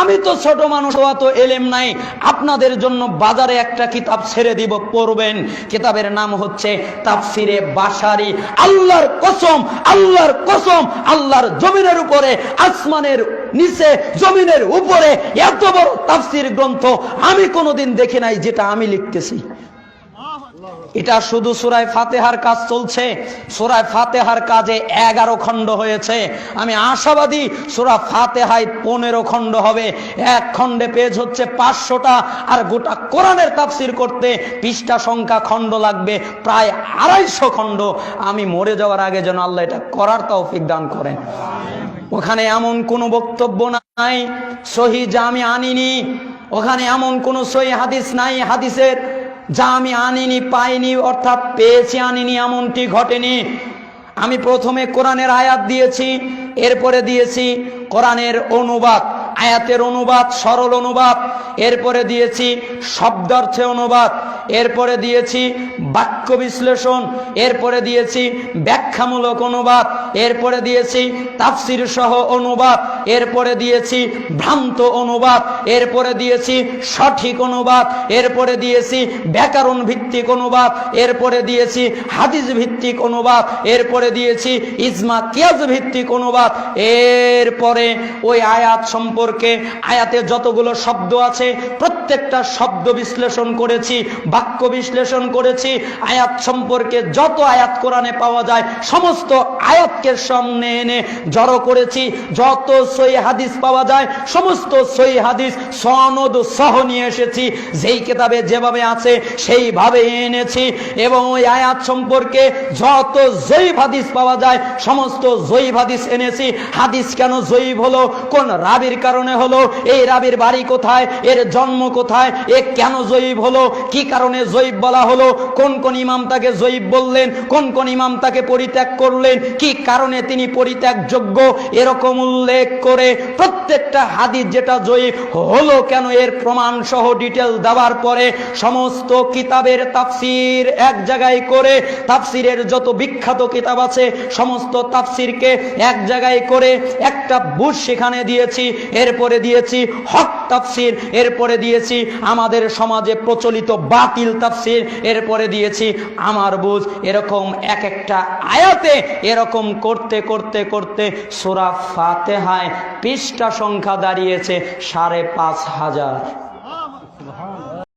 আমি তো ছোট মানুষ তো এলেম নাই। আপনাদের জন্য বাজারে একটা কিতাব ছেড়ে দিব, পড়বেন। কিতাবের নাম হচ্ছে তাফসিরে বাসারি আল্লাহর কসম আল্লাহর কসম, আল্লাহর জমিনের উপরে, আসমানের নিচে, জমিনের উপরে এত বড় তাফসির গ্রন্থ আমি কোনোদিন দেখি নাই যেটা আমি লিখতেছি। এটা শুধু সুরায় ফাতেহার কাজ চলছে। সুরায় ফাতেহার কাজে এগারো খণ্ড হয়েছে। আমি আশাবাদী সুরা ফাতেহায় পনেরো খণ্ড হবে। এক খণ্ডে পেজ হচ্ছে পাঁচশোটা আর গোটা কোরআনের তাফসির করতে পৃষ্ঠা সংখ্যা খণ্ড লাগবে প্রায় আড়াইশো খণ্ড। আমি মরে যাওয়ার আগে যেন আল্লাহ এটা করার তৌফিক দান করেন। ওখানে এমন কোনো বক্তব্য নাই, সহি আমি আনিনি। ওখানে এমন কোনো সহি হাদিস নাই, হাদিসের যা আমি আনিনি, পাইনি, অর্থাৎ পেয়েছি, আনিনি, এমনটি ঘটেনি। আমি প্রথমে কোরআনের আয়াত দিয়েছি, এরপরে দিয়েছি কোরআনের অনুবাদ। আয়াতের অনুবাদ, সরল অনুবাদ, এরপরে দিয়েছি শব্দার্থে অনুবাদ, এরপরে দিয়েছি বাক্য বিশ্লেষণ, এরপরে দিয়েছি ব্যাখ্যামূলক অনুবাদ, এরপরে দিয়েছি তাফসির সহ অনুবাদ, এরপরে দিয়েছি ভ্রান্ত অনুবাদ, এরপরে দিয়েছি সঠিক অনুবাদ, এরপরে দিয়েছি ব্যাকরণ ভিত্তিক অনুবাদ, এরপরে দিয়েছি হাদিস ভিত্তিক অনুবাদ, এরপরে দিয়েছি ইজমা কিয়াজ ভিত্তিক অনুবাদ, এরপরে ওই আয়াত সম্পর্কে আয়াতে যতগুলো শব্দ আছে, প্রত্যেকটা শব্দ বিশ্লেষণ করেছি, বাক্য বিশ্লেষণ করেছি। আয়াত সম্পর্কে যত আয়াত কোরআনে পাওয়া যায়, সমস্ত আয়াতকে সামনে এনে জড়ো করেছি। যত সই হাদিস পাওয়া যায়, সমস্ত সই হাদিস, সনদ সহ নিয়ে এসেছি। যেই কেতাবে যেভাবে আছে, সেইভাবে এনেছি। এবং ওই আয়াত সম্পর্কে যত জয়ীব হাদিস পাওয়া যায়, সমস্ত জয়ীব হাদিস এনেছি। হাদিস কেন জয়ীব হলো? কোন রাবির কারণে হলো, এই রাবির বাড়ি কোথায়, এর জন্ম কোথায়, এ কেন জয়ীব হলো, কি কারণে জয়ীব বলা হলো, কোন কোন ইমাম তাকে জয়ীব বললেন, কোন কোন ইমাম তাকে পরিত্যাগ করলেন, কি কারণে তিনি পরিত্যাগযোগ্য, এরকম উল্লেখ করে প্রত্যেকটা হাদিস যেটা জয়ীব হলো কেন, এর প্রমাণ সহ ডিটেল দেওয়ার পরে সমস্ত কিতাবের তাফসির এক জায়গায় করে, তাফসিরের যত বিখ্যাত কিতাব আছে, সমস্ত তাফসিরকে এক জায়গায় করে একটা বুঝ সেখানে দিয়েছি এরপরে দিয়েছি হক তাফসির, এরপরে দিয়েছি আমাদের সমাজে প্রচলিত বাতিল তাফসির, এরপরে দিয়েছি আমার বুঝ এরকম এক একটা আয়াতে এরকম করতে করতে করতে সোরা ফাতেহায় পৃষ্ঠা সংখ্যা দাঁড়িয়েছে সাড়ে পাঁচ হাজার।